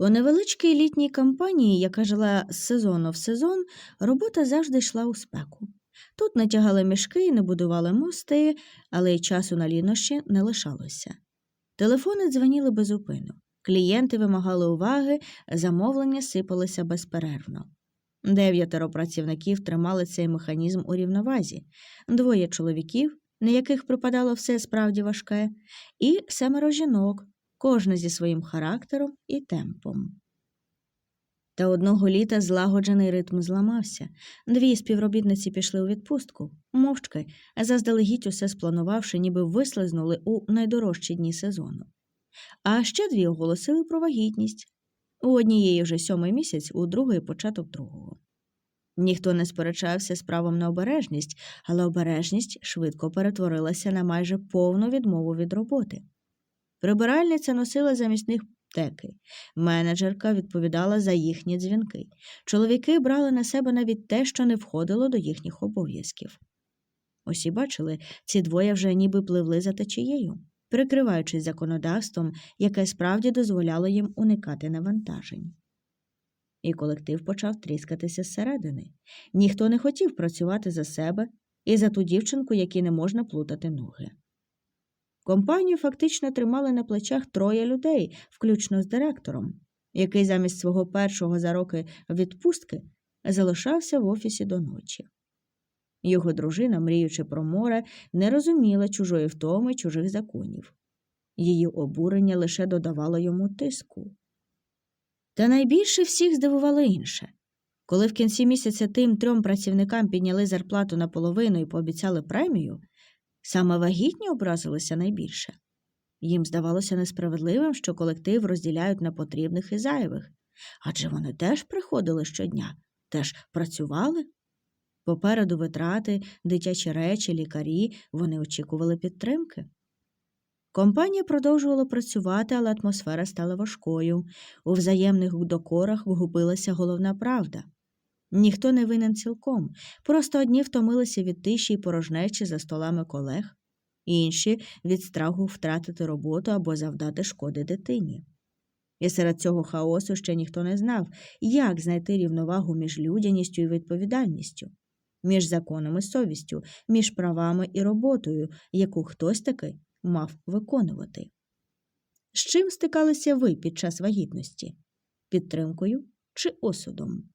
У невеличкій літній кампанії, яка жила з сезону в сезон, робота завжди йшла у спеку. Тут натягали мішки і не будували мости, але й часу на лінощі не лишалося. Телефони дзвоніли безупину. Клієнти вимагали уваги, замовлення сипалися безперервно. Дев'ятеро працівників тримали цей механізм у рівновазі, двоє чоловіків, на яких припадало все справді важке, і семеро жінок, кожна зі своїм характером і темпом. Та одного літа злагоджений ритм зламався. Дві співробітниці пішли у відпустку, мовчки, заздалегідь усе спланувавши, ніби вислизнули у найдорожчі дні сезону. А ще дві оголосили про вагітність. У однієї вже сьомий місяць, у другої початок другого. Ніхто не сперечався з правом на обережність, але обережність швидко перетворилася на майже повну відмову від роботи. Прибиральниця носила замість них теки, менеджерка відповідала за їхні дзвінки. Чоловіки брали на себе навіть те, що не входило до їхніх обов'язків. Усі бачили, ці двоє вже ніби пливли за течією, прикриваючись законодавством, яке справді дозволяло їм уникати навантажень. І колектив почав тріскатися зсередини. Ніхто не хотів працювати за себе і за ту дівчинку, якій не можна плутати ноги. Компанію фактично тримали на плечах троє людей, включно з директором, який замість свого першого за роки відпустки залишався в офісі до ночі. Його дружина, мріючи про море, не розуміла чужої втоми чужих законів. Її обурення лише додавало йому тиску. Та найбільше всіх здивувало інше. Коли в кінці місяця тим трьом працівникам підняли зарплату наполовину і пообіцяли премію, саме вагітні образилися найбільше. Їм здавалося несправедливим, що колектив розділяють на потрібних і зайвих, адже вони теж приходили щодня, теж працювали. Попереду витрати, дитячі речі, лікарі, вони очікували підтримки. Компанія продовжувала працювати, але атмосфера стала важкою. У взаємних докорах вгубилася головна правда. Ніхто не винен цілком, просто одні втомилися від тиші й порожнечі за столами колег, інші від страху втратити роботу або завдати шкоди дитині. І серед цього хаосу ще ніхто не знав, як знайти рівновагу між людяністю і відповідальністю, між законом і совістю, між правами і роботою, яку хтось таки мав виконувати. З чим стикалися ви під час вагітності? Підтримкою чи осудом?